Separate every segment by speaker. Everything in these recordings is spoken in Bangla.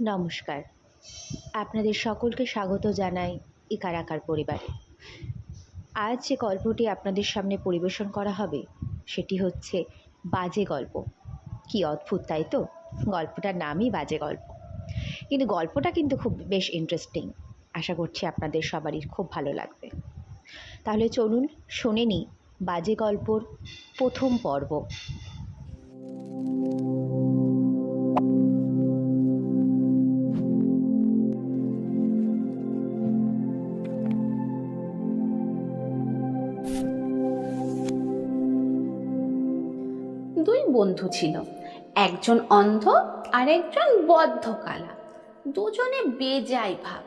Speaker 1: নমস্কার। আপনাদের সকলকে স্বাগত জানাই ইকারাকার পরিবারে। আজ যে গল্পটি আপনাদের সামনে পরিবেশন করা হবে, সেটি হচ্ছে বাজে গল্প। কি অদ্ভুত, তাই তো? গল্পটার নামই বাজে গল্প। কিন্তু গল্পটা কিন্তু খুব বেশ ইন্টারেস্টিং আশা করছি আপনাদের সবারই খুব ভালো লাগবে। তাহলে চলুন শুনে নিই বাজে গল্পর প্রথম পর্ব।
Speaker 2: দুই বন্ধু ছিল। একজন অন্ধ আর একজন বদ্ধ কালা। দুজনে বেজায় ভাব।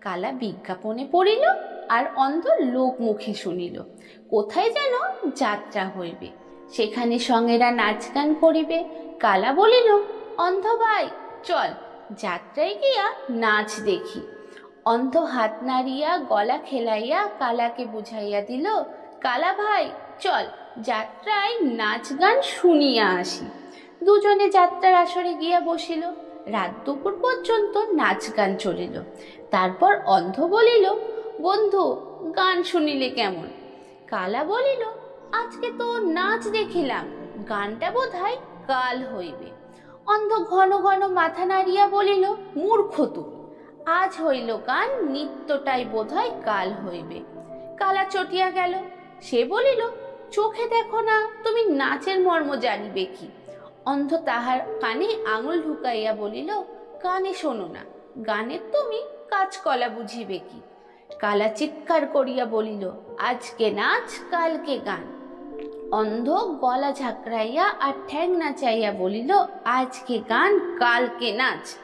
Speaker 2: কালা বিজ্ঞাপনে পড়িল আর অন্ধ লোক মুখে শুনিল, কোথায় যেন যাত্রা হইবে? সেখানে সঙ্গেরা নাচ গান করিবে। কালা বলিল, অন্ধ ভাই, চল, যাত্রায় গিয়া নাচ দেখি। অন্ধ হাত নাড়িয়া, গলা খেলাইয়া কালাকে বুঝাইয়া দিল কালা ভাই, চল যাত্রায় নাচ গান শুনিয়া আসি। দুজনে যাত্রার আসরে গিয়া বসিল। রাত দুপুর পর্যন্ত নাচ গান চলিল। তারপর অন্ধ বলিল, বন্ধু, গান শুনিলে কেমন? কালা বলিল, আজকে তো নাচ দেখিলাম, গানটা বোধহয় কাল হইবে। অন্ধ ঘন ঘন মাথা নাড়িয়া বলিল, মূর্খ তুমি আজ হইল গান, নিত্যটাই বোধহয় কাল হইবে। কালা চটিয়া গেল। সে বলিল, চোখে দেখো না, তুমি নাচের মর্ম জানিবে কি? অন্ধ তাহার কানে আঙুল ঢুকাইয়া বলিল, কানে শোনো না, গানের তুমি কাজকলা বুঝিবে কি? কালা চিৎকার করিয়া বলিল, আজকে নাচ, কালকে গান। অন্ধ গলা ঝাঁকড়াইয়া আর ঠ্যাং নাচাইয়া বলিল, আজকে গান, কালকে নাচ।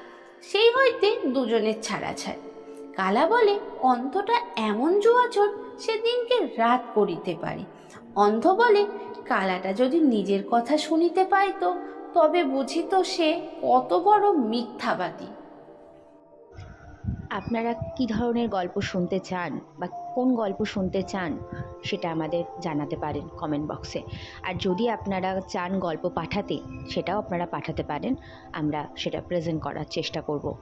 Speaker 2: সেই হইতে দুজনের ছাড়া ছাড়াছাড়ি। কালা বলে অন্ধটা এমন জুয়াচর সে দিনকে রাত করিতে পারে। অন্ধ বলে কালাটা যদি নিজের কথা শুনিতে পাইত, তবে বুঝিত সে কত বড় মিথ্যাবাদী।
Speaker 1: আপনারা কি ধরনের গল্প শুনতে চান বা কোন গল্প শুনতে চান, সেটা আমাদের জানাতে পারেন কমেন্ট বক্সে আর যদি আপনারা চান গল্প পাঠাতে, সেটাও আপনারা পাঠাতে পারেন। আমরা সেটা প্রেজেন্ট করার চেষ্টা করব।